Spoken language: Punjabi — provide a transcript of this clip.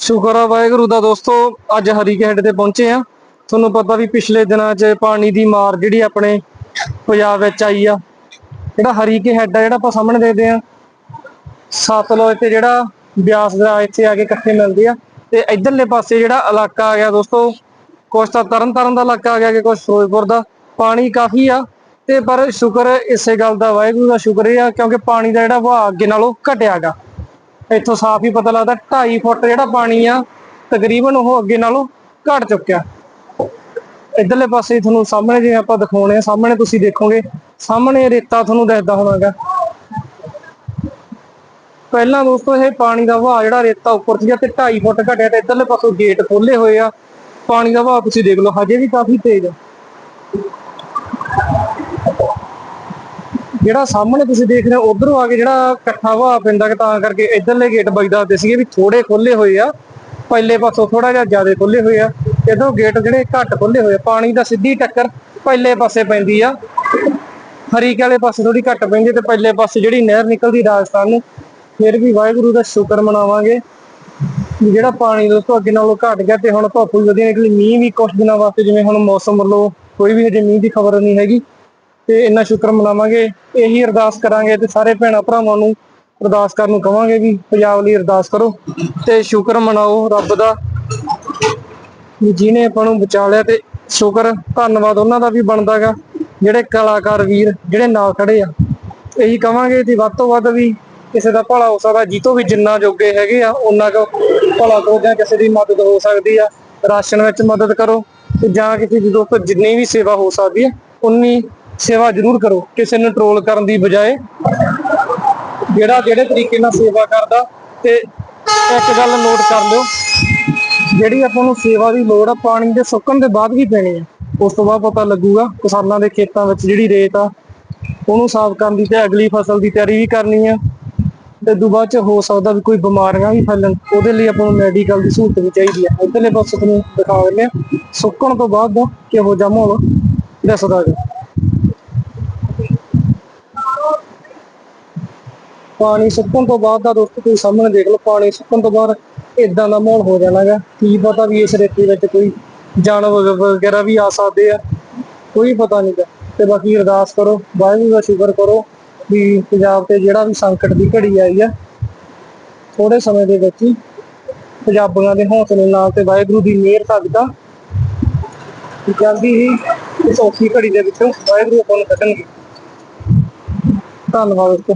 ਸ਼ੁਕਰ ਆ ਵਾਹਿਗੁਰੂ ਦਾ ਦੋਸਤੋ, ਅੱਜ ਹਰੀਕੇ ਤੇ ਪਹੁੰਚੇ ਆ ਤੁਹਾਨੂੰ ਪਤਾ ਵੀ ਪਿਛਲੇ ਦਿਨਾਂ 'ਚ ਪਾਣੀ ਦੀ ਮਾਰ ਜਿਹੜੀ ਆਪਣੇ ਪੰਜਾਬ ਵਿੱਚ ਆਈ ਆ, ਜਿਹੜਾ ਹਰੀਕੇ ਹੈਡ ਆ, ਜਿਹੜਾ ਆਪਾਂ ਸਾਹਮਣੇ ਦੇਖਦੇ ਆ ਸਤਲੁਜ ਤੇ ਜਿਹੜਾ ਬਿਆਸ ਦਾ ਇੱਥੇ ਆ ਕੇ ਇਕੱਠੇ ਮਿਲਦੇ ਆ। ਤੇ ਇਧਰਲੇ ਪਾਸੇ ਜਿਹੜਾ ਇਲਾਕਾ ਆ ਗਿਆ ਦੋਸਤੋ, ਕੁਛ ਤਾਂ ਤਰਨ ਤਾਰਨ ਦਾ ਇਲਾਕਾ ਆ ਗਿਆ ਕਿ ਕੁਛ ਫਿਰੋਜ਼ਪੁਰ ਦਾ, ਪਾਣੀ ਕਾਫੀ ਆ। ਤੇ ਪਰ ਸ਼ੁਕਰ ਇਸੇ ਗੱਲ ਦਾ ਵਾਹਿਗੁਰੂ ਦਾ ਸ਼ੁਕਰ ਇਹ ਆ, ਕਿਉਂਕਿ ਪਾਣੀ ਦਾ ਜਿਹੜਾ ਵਹਾਅ ਅੱਗੇ ਨਾਲੋਂ ਘਟਿਆਗਾ ਇੱਥੋਂ ਸਾਫ਼ ਹੀ ਪਤਾ ਲੱਗਦਾ 2.5 ਫੁੱਟ ਜਿਹੜਾ ਪਾਣੀ ਆ, ਤਕਰੀਬਨ ਉਹ ਅੱਗੇ ਨਾਲੋਂ ਘਟ ਚੁੱਕਿਆ। ਇਧਰਲੇ ਪਾਸੇ ਤੁਹਾਨੂੰ ਸਾਹਮਣੇ ਜਿਵੇਂ ਆਪਾਂ ਦਿਖਾਉਣੇ ਆ, ਸਾਹਮਣੇ ਤੁਸੀਂ ਦੇਖੋਗੇ, ਸਾਹਮਣੇ ਰੇਤਾ ਤੁਹਾਨੂੰ ਦਿਖਦਾ ਹੋਣਾਗਾ ਪਹਿਲਾਂ ਦੋਸਤੋ ਇਹ ਪਾਣੀ ਦਾ ਵਹਾਅ ਜਿਹੜਾ ਰੇਤਾ ਉੱਪਰ ਸੀਗਾ ਤੇ 2.5 ਫੁੱਟ ਘਟਿਆ ਤੇ ਇਧਰਲੇ ਪਾਸੋਂ ਗੇਟ ਖੋਲੇ ਹੋਏ ਆ। ਪਾਣੀ ਦਾ ਵਹਾਅ ਤੁਸੀਂ ਦੇਖ ਲਓ, ਹਜੇ ਵੀ ਕਾਫੀ ਤੇਜ਼ ਆ। ਜਿਹੜਾ ਸਾਹਮਣੇ ਤੁਸੀਂ ਦੇਖ ਰਹੇ ਹੋ, ਉਧਰੋਂ ਆ ਕੇ ਜਿਹੜਾ ਇਕੱਠਾ ਵਹਾਅ ਪੈਂਦਾ ਤਾਂ ਕਰਕੇ ਇਧਰਲੇ ਗੇਟ ਬਜਦਾ ਹੁੰਦੇ ਸੀਗੇ ਵੀ ਥੋੜੇ ਖੋਲੇ ਹੋਏ ਆ, ਪਹਿਲੇ ਪਾਸੋਂ ਥੋੜਾ ਜਿਹਾ ਜ਼ਿਆਦਾ ਖੋਲੇ ਹੋਏ ਆ। ਇਧਰੋਂ ਗੇਟ ਜਿਹੜੇ ਘੱਟ ਖੋਲੇ ਹੋਏ ਆ, ਪਾਣੀ ਦਾ ਸਿੱਧੀ ਟੱਕਰ ਪਹਿਲੇ ਪਾਸੇ ਪੈਂਦੀ ਆ। ਹਰੀਕੇ ਵਾਲੇ ਪਾਸੇ ਥੋੜੀ ਘੱਟ ਪੈਂਦੀ ਤੇ ਪਹਿਲੇ ਪਾਸੇ ਜਿਹੜੀ ਨਹਿਰ ਨਿਕਲਦੀ ਰਾਜਸਥਾਨ ਨੂੰ, ਫਿਰ ਵੀ ਵਾਹਿਗੁਰੂ ਦਾ ਸ਼ੁਕਰ ਮਨਾਵਾਂਗੇ। ਜਿਹੜਾ ਪਾਣੀ ਦੋਸਤੋ ਅੱਗੇ ਨਾਲੋਂ ਘਟ ਗਿਆ ਤੇ ਹੁਣ ਧੁੱਪ ਵੀ ਵਧੀਆ ਨਿਕਲੀ, ਮੀਂਹ ਵੀ ਕੁਝ ਦਿਨਾਂ ਵਾਸਤੇ ਜਿਵੇਂ ਹੁਣ ਮੌਸਮ ਵੱਲੋਂ ਕੋਈ ਵੀ ਹਜੇ ਮੀਂਹ ਦੀ ਖਬਰ ਨਹੀਂ ਹੈਗੀ। ਤੇ ਇੰਨਾ ਸ਼ੁਕਰ ਮਨਾਵਾਂਗੇ। ਇਹੀ ਅਰਦਾਸ ਕਰਾਂਗੇ ਤੇ ਸਾਰੇ ਭੈਣਾਂ ਭਰਾਵਾਂ ਨੂੰ ਅਰਦਾਸ ਕਰਨ ਨੂੰ ਕਵਾਂਗੇ ਵੀ ਪੰਜਾਬ ਲਈ ਅਰਦਾਸ ਕਰੋ ਤੇ ਸ਼ੁਕਰ ਮਨਾਓ ਰੱਬ ਦਾ। ਵੀ ਜਿਹਨੇ ਆਪਾਂ ਨੂੰ ਬਚਾ ਲਿਆ ਤੇ ਸ਼ੁਕਰ, ਧੰਨਵਾਦ ਉਹਨਾਂ ਦਾ ਵੀ ਬਣਦਾਗਾ ਜਿਹੜੇ ਕਲਾਕਾਰ ਵੀਰ, ਜਿਹੜੇ ਨਾਲ ਖੜੇ ਆ। ਇਹੀ ਕਵਾਂਗੇ ਤੇ ਵੱਧ ਤੋਂ ਵੱਧ ਵੀ ਕਿਸੇ ਦਾ ਭਲਾ ਹੋ ਸਕਦਾ, ਜੀਤੋਂ ਵੀ ਜਿੰਨਾ ਜੋਗੇ ਹੈਗੇ ਆ ਉਹਨਾਂ ਕੋ ਭਲਾ ਕਰੋ ਜਾਂ ਕਿਸੇ ਦੀ ਮਦਦ ਹੋ ਸਕਦੀ ਆ। ਰਾਸ਼ਨ ਵਿੱਚ ਮਦਦ ਕਰੋ ਤੇ ਜਾਂ ਕਿਸੇ ਦੀ ਦੋਸਤ ਜਿੰਨੀ ਵੀ ਸੇਵਾ ਹੋ ਸਕਦੀ ਹੈ ਉਨੀ ਸੇਵਾ ਜ਼ਰੂਰ ਕਰੋ, ਕਿਸੇ ਨੂੰ ਟਰੋਲ ਕਰਨ ਦੀ ਬਜਾਏ। ਜਿਹੜਾ ਜਿਹੜੇ ਤਰੀਕੇ ਨਾਲ ਸੇਵਾ ਕਰਦਾ, ਤੇ ਇੱਕ ਗੱਲ ਨੋਟ ਕਰ ਲਿਓ। ਜਿਹੜੀ ਆਪਾਂ ਨੂੰ ਸੇਵਾ ਦੀ ਲੋੜ ਆ, ਪਾਣੀ ਦੇ ਸੁੱਕਣ ਦੇ ਬਾਅਦ ਵੀ ਪੈਣੀ ਆ। ਉਸ ਤੋਂ ਬਾਅਦ ਪਤਾ ਲੱਗੂਗਾ, ਕਿਸਾਨਾਂ ਦੇ ਖੇਤਾਂ ਵਿੱਚ ਜਿਹੜੀ ਰੇਤ ਆ, ਉਹਨੂੰ ਸਾਫ਼ ਕਰਨ ਦੀ ਤੇ ਅਗਲੀ ਫਸਲ ਦੀ ਤਿਆਰੀ ਵੀ ਕਰਨੀ ਆ। ਤੇ ਦੂ ਚ ਹੋ ਸਕਦਾ ਵੀ ਕੋਈ ਬਿਮਾਰੀਆਂ ਵੀ ਫੈਲਣ, ਉਹਦੇ ਲਈ ਆਪਾਂ ਨੂੰ ਮੈਡੀਕਲ ਦੀ ਸਹੂਲਤ ਵੀ ਚਾਹੀਦੀ ਆ। ਇਧਰਲੇ ਪਾਸੇ ਤੁਹਾਨੂੰ ਦਿਖਾ ਦਿੰਦੇ ਆ। ਸੁੱਕਣ ਤੋਂ ਬਾਅਦ ਦਾ ਕਿਹੋ ਜਿਹਾ ਮਾਹੌਲ ਦੱਸਦਾ ਜੀ। ਪਾਣੀ ਸੁੱਕਣ ਤੋਂ ਬਾਅਦ ਦਾ ਦੋਸਤੋ ਤੁਸੀਂ ਸਾਹਮਣੇ ਦੇਖ ਲਓ, ਪਾਣੀ ਸੁੱਕਣ ਤੋਂ ਬਾਅਦ ਇਦਾਂ ਦਾ ਮਾਹੌਲ ਹੋ ਜਾਣਾਗਾ। ਕੀ ਪਤਾ ਵੀ ਇਸ ਰੇਤੀ ਵਿੱਚ ਕੋਈ ਜਾਨਵਰ ਵਗੈਰਾ ਵੀ ਆ ਸਕਦੇ ਆ, ਕੋਈ ਪਤਾ ਨਹੀਂ ਤੇ ਬਾਕੀ ਅਰਦਾਸ ਕਰੋ, ਵਾਹਿਗੁਰੂ ਦਾ ਸ਼ੁਕਰ ਕਰੋ ਵੀ ਪੰਜਾਬ ਤੇ ਜਿਹੜਾ ਵੀ ਸੰਕਟ ਦੀ ਘੜੀ ਆਈ ਆ ਥੋੜੇ ਸਮੇਂ ਦੇ ਵਿੱਚ ਹੀ ਪੰਜਾਬੀਆਂ ਦੇ ਹੌਸਲੇ ਨਾਲ ਤੇ ਵਾਹਿਗੁਰੂ ਦੀ ਮਿਹਰ ਸਦਕਾ ਜਲਦੀ ਹੀ ਇਸ ਔਖੀ ਘੜੀ ਦੇ ਵਿੱਚੋਂ ਵਾਹਿਗੁਰੂ ਆਪਾਂ ਨੂੰ ਕੱਢਣਗੇ ਧੰਨਵਾਦ ਦੋਸਤੋ।